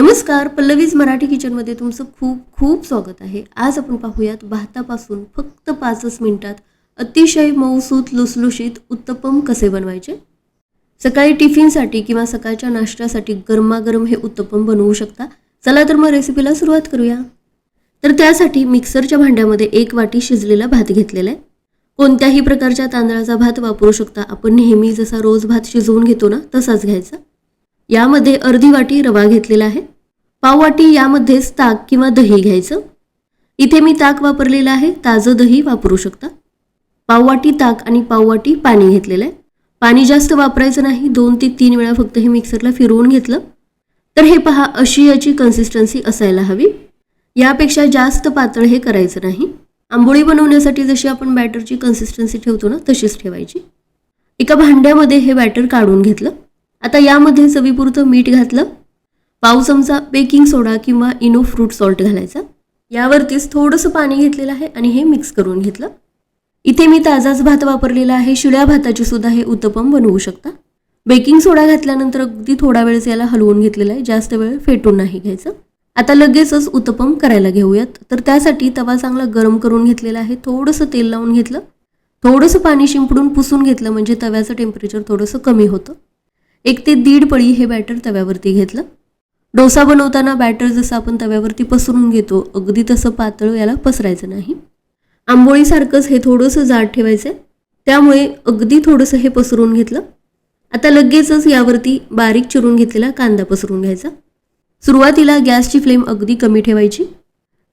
नमस्कार पल्लवीज मराठी किचनमध्ये तुमचं खूप खूप स्वागत आहे. आज आपण पाहूयात भातापासून फक्त पाचच मिनिटात अतिशय मऊसूत लुसलुशीत उत्तपम कसे बनवायचे? सकाळी टिफिनसाठी किंवा सकाळच्या नाश्त्यासाठी गरमागरम हे उत्तपम बनवू शकता. चला तर मग रेसिपीला सुरुवात करूया. तर त्यासाठी मिक्सरच्या भांड्यामध्ये एक वाटी शिजलेला भात घेतलेला आहे. कोणत्याही प्रकारच्या तांदळाचा भात वापरू शकता. आपण नेहमी जसा रोज भात शिजवून घेतो ना तसाच घ्यायचा. यामध्ये अर्धी वाटी रवा घेतलेला आहे. पाव वाटी यामध्येच ताक किंवा दही घ्यायचं. इथे मी ताक वापरलेलं आहे. ताजं दही वापरू शकता. पाववाटी ताक आणि पाववाटी पाणी घेतलेलं आहे. पाणी जास्त वापरायचं नाही. दोन ते तीन वेळा फक्त हे मिक्सरला फिरवून घेतलं. तर हे पहा अशी याची कन्सिस्टन्सी असायला हवी. यापेक्षा जास्त पातळ हे करायचं नाही. आंबोळी बनवण्यासाठी जशी आपण बॅटरची कन्सिस्टन्सी ठेवतो ना तशीच ठेवायची. एका भांड्यामध्ये हे बॅटर काढून घेतलं. आता यामध्ये चवीपुरतं मीठ घातलं. पाव चमचा बेकिंग सोडा किंवा इनो फ्रूट सॉल्ट घालायचा. यावरतीच थोडंसं पाणी घेतलेलं आहे आणि हे मिक्स करून घेतलं. इथे मी ताजाच भात वापरलेला आहे. शिळ्या भाताची सुद्धा हे उत्तपम बनवू शकता. बेकिंग सोडा घातल्यानंतर अगदी थोडा वेळच याला हलवून घेतलेला आहे. जास्त वेळ फेटून नाही घ्यायचं. आता लगेचच उत्तपम करायला घेऊयात. तर त्यासाठी तवा चांगला गरम करून घेतलेला आहे. थोडंसं तेल लावून घेतलं. थोडंसं पाणी शिंपडून पुसून घेतलं म्हणजे तव्याचं टेम्परेचर थोडंसं कमी होतं. एक ते दीड पळी हे बॅटर तव्यावरती घेतलं. डोसा बनवताना बॅटर जसं आपण तव्यावरती पसरून घेतो अगदी तसं पातळ याला पसरायचं नाही. आंबोळीसारखंच हे थोडंसं जाड ठेवायचं त्यामुळे अगदी थोडंसं हे पसरून घेतलं. आता लगेचच यावरती बारीक चिरून घेतलेला कांदा पसरून घ्यायचा. सुरुवातीला गॅसची फ्लेम अगदी कमी ठेवायची.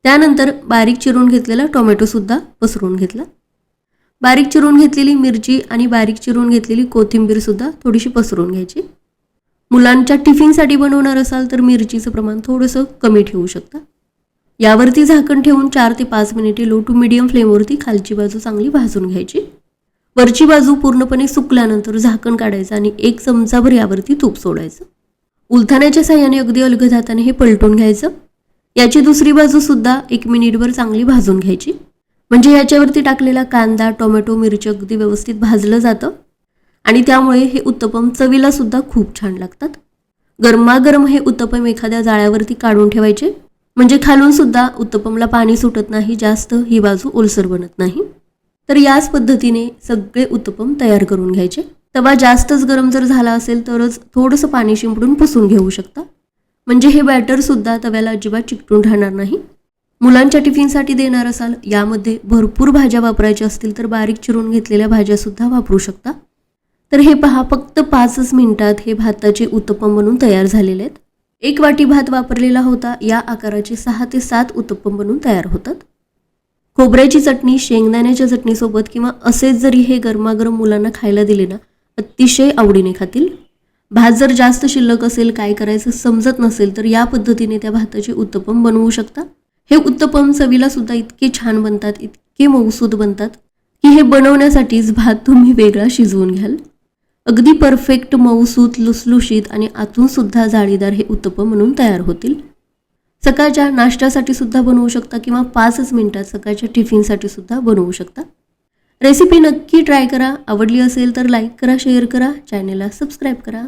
त्यानंतर बारीक चिरून घेतलेला टोमॅटोसुद्धा पसरून घेतला. बारीक चिरून घेतलेली मिरची आणि बारीक चिरून घेतलेली कोथिंबीरसुद्धा थोडीशी पसरून घ्यायची. मुलांच्या टिफिनसाठी बनवणार असाल तर मिरचीचं प्रमाण थोडंसं कमी ठेवू शकता. यावरती झाकण ठेवून चार ते पाच मिनिटे लो टू मिडियम फ्लेमवरती खालची बाजू चांगली भाजून घ्यायची. वरची बाजू पूर्णपणे सुकल्यानंतर झाकण काढायचं आणि एक चमचाभर यावरती तूप सोडायचं. उलथाण्याच्या साह्याने अगदी अलगद हाताने हे पलटून घ्यायचं. याची दुसरी बाजूसुद्धा एक मिनिटभर चांगली भाजून घ्यायची. म्हणजे याच्यावरती टाकलेला कांदा टोमॅटो मिरची अगदी व्यवस्थित भाजलं जातं. आणि त्यामुळे हे उत्तपम चवीला सुद्धा खूप छान लागतात. गरमागरम हे उत्तपम एखाद्या जाळ्यावरती काढून ठेवायचे. म्हणजे खालून सुद्धा उत्तपमला पाणी सुटत नाही जास्त ही बाजू ओलसर बनत नाही. तर याच पद्धतीने सगळे उत्तपम तयार करून घ्यायचे. तवा जास्तच गरम जर झाला असेल तरच थोडंसं पाणी शिंपडून पुसून घेऊ शकता. म्हणजे हे बॅटर सुद्धा तव्याला अजिबात चिकटून राहणार नाही. मुलांच्या टिफिनसाठी देणार असाल यामध्ये भरपूर भाज्या वापरायच्या असतील तर बारीक चिरून घेतलेल्या भाज्या सुद्धा वापरू शकता. तर हे पहा फक्त पाचच मिनिटात हे भाताचे उत्तपम बनून तयार झालेले आहेत. एक वाटी भात वापरलेला होता या आकाराचे सहा ते सात उत्तप्पम बनून तयार होतात. खोबऱ्याची चटणी शेंगदाण्याच्या चटणीसोबत किंवा असेच जरी हे गरमागरम मुलांना खायला दिले ना अतिशय आवडीने खातील. भात जर जास्त शिल्लक असेल काय करायचं समजत नसेल तर या पद्धतीने त्या भाताचे उत्तपम बनवू शकता. हे उत्तपम चवीला सुद्धा इतके छान बनतात इतके मऊसूद बनतात की हे बनवण्यासाठीच भात तुम्ही वेगळा शिजवून घ्याल. अगदी परफेक्ट मऊसूत लुसलुशीत आणि आतून सुद्धा जाळीदार हे उत्तपम म्हणून तयार होतील. सकाळच्या नाश्त्यासाठी सुद्धा बनवू शकता किंवा पाचच मिनिटात सकाळच्या टिफिनसाठी सुद्धा बनवू शकता. रेसिपी नक्की ट्राय करा. आवडली असेल तर लाईक करा शेअर करा. चॅनेलला सबस्क्राईब करा.